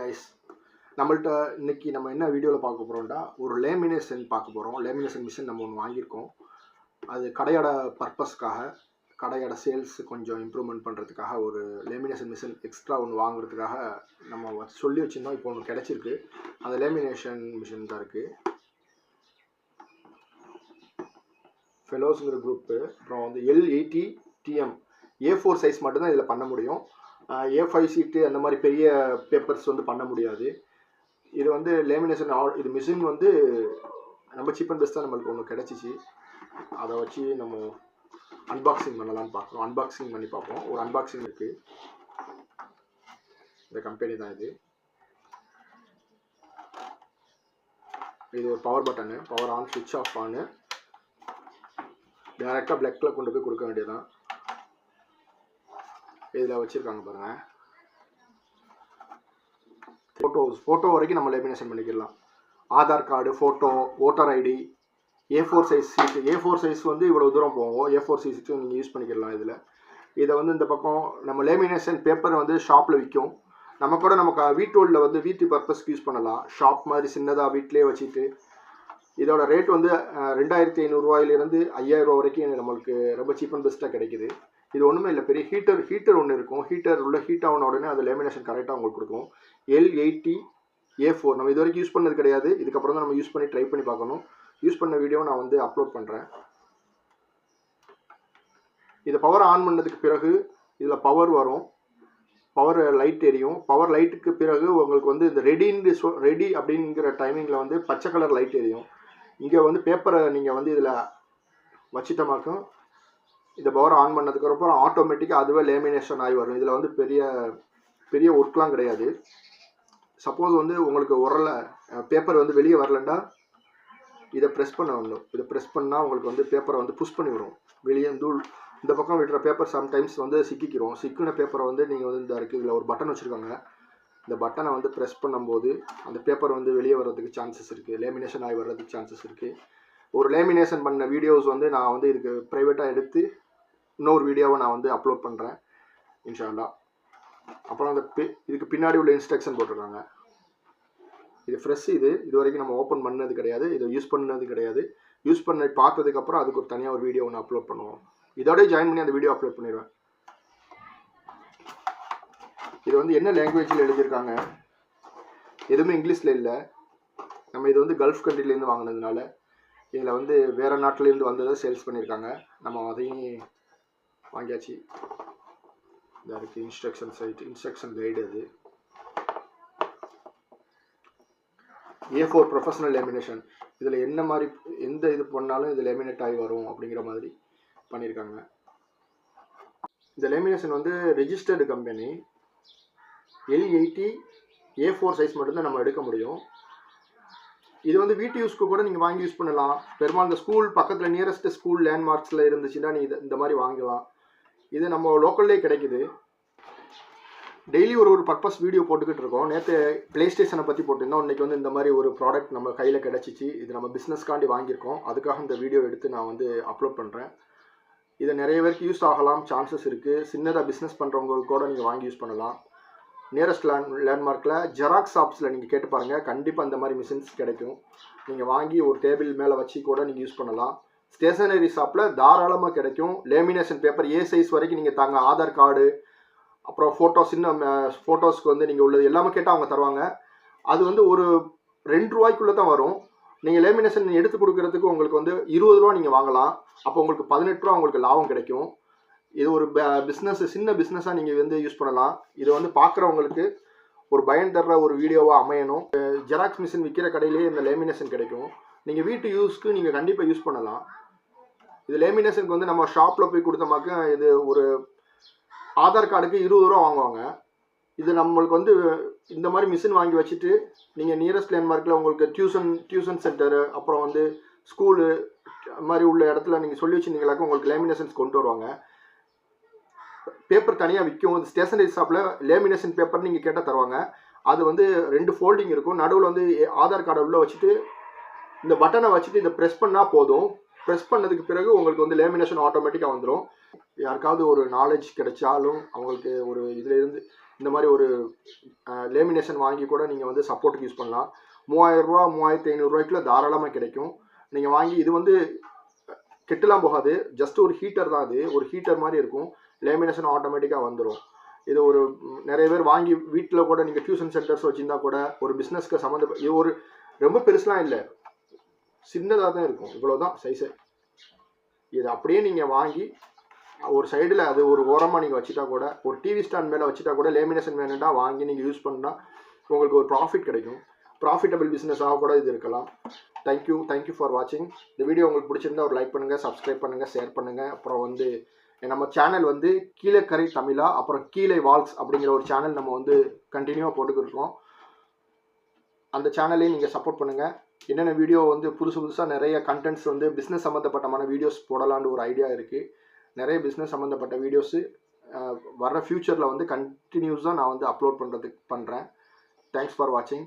Guys நம்மள்ட்ட இன்னைக்கு நம்ம என்ன வீடியோவில் பார்க்க போகிறோம்டா ஒரு லேமினேஷன் பார்க்க போகிறோம் லேமினேஷன் மிஷின் நம்ம ஒன்று வாங்கியிருக்கோம். அது கடையோட பர்பஸ்க்காக கடையோட சேல்ஸ் கொஞ்சம் இம்ப்ரூவ்மெண்ட் பண்ணுறதுக்காக ஒரு லேமினேஷன் மிஷின் எக்ஸ்ட்ரா ஒன்று வாங்குறதுக்காக நம்ம சொல்லி வச்சுருந்தோம். இப்போ ஒன்று கிடச்சிருக்கு. அந்த லேமினேஷன் மிஷின் தான் இருக்குது ஃபெலோஸுங்கிற குரூப்பு அப்புறம் வந்து L eighty TM A four size மட்டும்தான் இதில் பண்ண முடியும். ஏ ஃபைவ் சீட்டு அந்த மாதிரி பெரிய பேப்பர்ஸ் வந்து பண்ண முடியாது. இது வந்து லேமினேஷன் இது மிஷின் வந்து நம்ம சீப் அண்ட் பெஸ்ட்டாக நம்மளுக்கு ஒன்று கிடச்சிச்சு. அதை வச்சு நம்ம அன்பாக்சிங் பண்ணலாம்னு பார்க்குறோம் அன்பாக்சிங் பண்ணி பார்ப்போம் ஒரு அன்பாக்சிங் இருக்குது இந்த கம்பெனி தான் இது. இது ஒரு பவர் பட்டனு பவர் ஆன் சுவிட்ச் ஆஃப் ஆனு டேரெக்டாக பிளக்கில் கொண்டு போய் கொடுக்க வேண்டியதான் இதில் வச்சுருக்காங்க பாருங்கள் ஃபோட்டோஸ் ஃபோட்டோ வரைக்கும் நம்ம லேமினேஷன் பண்ணிக்கலாம் Aadhaar card photo voter ID A four size seat A four size வந்து இவ்வளோ தூரம் போகும். ஏ ஃபோர் சைஸுக்கு நீங்கள் யூஸ் பண்ணிக்கலாம் இதில். இதை வந்து இந்த பக்கம் நம்ம லேமினேஷன் பேப்பர் வந்து ஷாப்பில் விற்கும். நம்ம கூட நமக்கு வீட்டோலில் வந்து வீட்டு பர்பஸ்க்கு யூஸ் பண்ணலாம். ஷாப் மாதிரி சின்னதாக வீட்டிலே வச்சுட்டு. இதோட ரேட் வந்து ரெண்டாயிரத்தி ஐநூறுரூவாயிலிருந்து ஐயாயிரம் ரூபா வரைக்கும் நம்மளுக்கு ரொம்ப சீப் அண்ட் பெஸ்ட்டாக கிடைக்குது. இது ஒன்றுமே இல்லை பெரிய ஹீட்டர் ஹீட்டர் ஒன்று இருக்கும். ஹீட்டர் உள்ள ஹீட் ஆன உடனே அது லேமினேஷன் கரெக்டாக உங்களுக்கு கொடுக்கும். எல் எயிட்டி ஏ ஃபோர் நம்ம இது வரைக்கும் யூஸ் பண்ணது கிடையாது. இதுக்கப்புறம் தான் நம்ம யூஸ் பண்ணி ட்ரை பண்ணி பார்க்கணும். யூஸ் பண்ண வீடியோ நான் வந்து அப்லோட் பண்ணுறேன் இதை பவர் ஆன் பண்ணதுக்கு பிறகு இதில் பவர் வரும். பவர் லைட் எரியும். பவர் லைட்டுக்கு பிறகு உங்களுக்கு வந்து இந்த ரெடின்னு சொ ரெடி அப்படிங்கிற டைமிங்கில் வந்து பச்சை கலர் லைட் எரியும். இங்கே வந்து பேப்பரை நீங்கள் வந்து இதில் வச்சிட்டமாக்கும் இந்த பவர் ஆன் பண்ணதுக்கு அப்புறம் ஆட்டோமேட்டிக்காக அதுவே லேமினேஷன் ஆகி வரும். இதில் வந்து பெரிய பெரிய ஒர்க்லாம் கிடையாது. சப்போஸ் வந்து உங்களுக்கு உரல பேப்பர் வந்து வெளியே வரலண்டா இதை ப்ரெஸ் பண்ண வரணும் இதை ப்ரெஸ் பண்ணால் உங்களுக்கு வந்து பேப்பரை வந்து புஷ் பண்ணி விடும். வெளியே தூள் இந்த பக்கம் விடுற பேப்பர் சம்டைம்ஸ் வந்து சிக்கிக்கிறோம் சிக்கின பேப்பரை வந்து நீங்கள் வந்து இந்த இருக்குது இதில் ஒரு பட்டன் வச்சுருக்காங்க. இந்த பட்டனை வந்து ப்ரெஸ் பண்ணும்போது அந்த பேப்பர் வந்து வெளியே வர்றதுக்கு சான்சஸ் இருக்குது லேமினேஷன் ஆகி வர்றதுக்கு சான்சஸ் இருக்குது ஒரு லேமினேஷன் பண்ண வீடியோஸ் வந்து நான் வந்து இதுக்கு ப்ரைவேட்டாக எடுத்து இன்னொரு வீடியோவை நான் வந்து அப்லோட் பண்ணுறேன் இன்ஷால்லா அப்புறம் அந்த பி இதுக்கு பின்னாடி உள்ள இன்ஸ்ட்ரக்ஷன் போட்டிருக்காங்க. இது ஃப்ரெஷ் இது இது வரைக்கும் நம்ம ஓப்பன் பண்ணது கிடையாது. இதை யூஸ் பண்ணது கிடையாது. யூஸ் பண்ண பார்த்ததுக்கப்புறம் அதுக்கு ஒரு தனியாக ஒரு வீடியோ ஒன்று அப்லோட் பண்ணுவோம். இதோடய ஜாயின் பண்ணி அந்த வீடியோ அப்லோட் பண்ணிடுவேன். இது வந்து என்ன லாங்குவேஜில் எழுதியிருக்காங்க? எதுவுமே இங்கிலீஷில் இல்லை. நம்ம இது வந்து கல்ஃப் கண்ட்ரிலேருந்து வாங்கினதுனால இதில் வந்து வேறு நாட்டிலேருந்து வந்ததை சேல்ஸ் பண்ணியிருக்காங்க. நம்ம அதையும் வாங்கியாச்சு இதாக இருக்குது இன்ஸ்ட்ரக்ஷன் சைட் இன்ஸ்ட்ரக்ஷன் கைடு அது ஏ ஃபோர் ப்ரொஃபஷனல் லேமினேஷன் இதில் என்ன மாதிரி எந்த இது பண்ணாலும் இது லேமினேட் ஆகி வரும் அப்படிங்கிற மாதிரி பண்ணியிருக்காங்க இந்த லேமினேஷன் வந்து registered company L eighty A four size மட்டும்தான் நம்ம எடுக்க முடியும். இது வந்து வீட்டு யூஸ்க்கு கூட நீங்கள் வாங்கி யூஸ் பண்ணலாம். பெரும்பாலும் இந்த ஸ்கூல் பக்கத்தில் நியரஸ்ட் ஸ்கூல் லேண்ட்மார்க்ஸில் இருந்துச்சுன்னா நீ இது இந்த மாதிரி வாங்கலாம். இது நம்ம லோக்கல்லே கிடைக்குது. டெய்லி ஒரு ஒரு பர்பஸ் வீடியோ போட்டுக்கிட்டு இருக்கோம். நேற்று ப்ளே ஸ்டேஷனை பற்றி போட்டிருந்தோம். இன்னைக்கு வந்து இந்த மாதிரி ஒரு ப்ராடக்ட் நம்ம கையில் கிடச்சிச்சு. இது நம்ம பிஸ்னஸ்க்காண்டி வாங்கியிருக்கோம். அதுக்காக இந்த வீடியோ எடுத்து நான் வந்து அப்லோட் பண்ணுறேன் இது நிறைய பேருக்கு யூஸ் ஆகலாம். சான்சஸ் இருக்குது சின்னதாக பிஸ்னஸ் பண்ணுறவங்களுக்கு கூட நீங்கள் வாங்கி யூஸ் பண்ணலாம். நியரஸ்ட் லேண்ட் லேண்ட்மார்க்கில் ஜெராக்ஸ் ஷாப்ஸில் நீங்கள் கேட்டு பாருங்கள் கண்டிப்பாக இந்த மாதிரி மிஷின்ஸ் கிடைக்கும். நீங்கள் வாங்கி ஒரு டேபிள் மேலே வச்சு கூட நீங்கள் யூஸ் பண்ணலாம். ஸ்டேஷனரி ஷாப்பில் தாராளமாக கிடைக்கும். லேமினேஷன் பேப்பர் ஏ சைஸ் வரைக்கும் நீங்கள் தாங்க ஆதார் கார்டு அப்புறம் ஃபோட்டோ சின்ன ஃபோட்டோஸ்க்கு வந்து நீங்கள் உள்ளது எல்லாமே கேட்டால் அவங்க தருவாங்க. அது வந்து ஒரு ரெண்டு ரூபாய்க்குள்ளே தான் வரும். நீங்கள் லேமினேஷன் எடுத்து கொடுக்கறதுக்கு உங்களுக்கு வந்து இருபது ரூபா நீங்கள் வாங்கலாம். அப்போ உங்களுக்கு பதினெட்டு ரூபா உங்களுக்கு லாபம் கிடைக்கும். இது ஒரு பிஸ்னஸ் சின்ன பிஸ்னஸாக நீங்கள் வந்து யூஸ் பண்ணலாம். இது வந்து பார்க்குறவங்களுக்கு ஒரு பயன் தர்ற ஒரு வீடியோவாக அமையணும். ஜெராக்ஸ் மிஷின் விற்கிற கடையிலேயே இந்த லேமினேஷன் கிடைக்கும். நீங்கள் வீட்டு யூஸ்க்கு நீங்கள் கண்டிப்பாக யூஸ் பண்ணலாம். இது லேமினேஷனுக்கு வந்து நம்ம ஷாப்பில் போய் கொடுத்தமாக்க இது ஒரு ஆதார் கார்டுக்கு இருபது ரூபா வாங்குவாங்க. இது நம்மளுக்கு வந்து இந்த மாதிரி மிஷின் வாங்கி வச்சுட்டு நீங்கள் நியரஸ்ட் லேண்ட்மார்க்கில் உங்களுக்கு டியூஷன் டியூஷன் சென்டரு அப்புறம் வந்து ஸ்கூலு மாதிரி உள்ள இடத்துல நீங்கள் சொல்லி வச்சுருந்தீங்களாக்க உங்களுக்கு லேமினேஷன்ஸ் கொண்டு வருவாங்க. பேப்பர் தனியாக விற்கும் ஸ்டேஷனரி ஷாப்பில் லேமினேஷன் பேப்பர் நீங்கள் கேட்டால் தருவாங்க. அது வந்து ரெண்டு ஃபோல்டிங் இருக்கும். நடுவில் வந்து ஆதார் கார்டை உள்ளே வச்சுட்டு இந்த பட்டனை வச்சுட்டு இதை ப்ரெஸ் பண்ணால் போதும். ப்ரெஸ் பண்ணதுக்கு பிறகு உங்களுக்கு வந்து லேமினேஷன் ஆட்டோமேட்டிக்காக வந்துடும் யாருக்காவது ஒரு நாலேஜ் கிடைச்சாலும் அவங்களுக்கு ஒரு இதுலேருந்து இந்த மாதிரி ஒரு லேமினேஷன் வாங்கி கூட நீங்கள் வந்து சப்போர்ட்டுக்கு யூஸ் பண்ணலாம். மூவாயிரரூவா மூவாயிரத்தி ஐநூறுரூவாய்க்குள்ள தாராளமாக கிடைக்கும். நீங்கள் வாங்கி இது வந்து கெட்டுலாம் போகாது. ஜஸ்ட் ஒரு ஹீட்டர் தான் அது. ஒரு ஹீட்டர் மாதிரி இருக்கும். லேமினேஷன் ஆட்டோமேட்டிக்காக வந்துடும் இது ஒரு நிறைய பேர் வாங்கி வீட்டில் கூட நீங்கள் டியூஷன் சென்டர்ஸ் வச்சுருந்தா கூட ஒரு பிஸ்னஸ்க்கு சம்மந்த இது ஒரு ரொம்ப பெருசுலாம் இல்லை. சின்னதாக தான் இருக்கும். இவ்வளோ தான் சைஸு இது அப்படியே நீங்கள் வாங்கி ஒரு சைடில் அது ஒரு ஓரமாக நீங்கள் வச்சுட்டா கூட ஒரு டிவி ஸ்டாண்ட் மேலே வச்சுட்டா கூட லேமினேஷன் வேணும்னா வாங்கி நீங்கள் யூஸ் பண்ணால் உங்களுக்கு ஒரு ப்ராஃபிட் கிடைக்கும். ப்ராஃபிட்டபிள் பிஸ்னஸாக கூட இது இருக்கலாம். தேங்க்யூ தேங்க்யூ ஃபார் வாட்சிங் இந்த வீடியோ உங்களுக்கு பிடிச்சிருந்தா ஒரு லைக் பண்ணுங்கள் சப்ஸ்கிரைப் பண்ணுங்கள் ஷேர் பண்ணுங்கள் அப்புறம் வந்து நம்ம சேனல் வந்து கீழே கரை தமிழா அப்புறம் கீழே வால்ஸ் அப்படிங்கிற ஒரு சேனல் நம்ம வந்து கண்டினியூவாக போட்டுக்கிட்டு இருக்கோம். அந்த சேனலையும் நீங்கள் சப்போர்ட் பண்ணுங்கள் என்னென்ன வீடியோ வந்து புதுசு புதுசாக நிறைய கண்டென்ட்ஸ் வந்து பிஸ்னஸ் சம்மந்தப்பட்டமான வீடியோஸ் போடலான்னு ஒரு ஐடியா இருக்குது நிறைய பிஸ்னஸ் சம்மந்தப்பட்ட வீடியோஸு வர்ற ஃப்யூச்சரில் வந்து கண்டினியூஸாக நான் வந்து அப்லோட் பண்ணுறதுக்கு பண்ணுறேன் தேங்க்ஸ் ஃபார் வாட்சிங்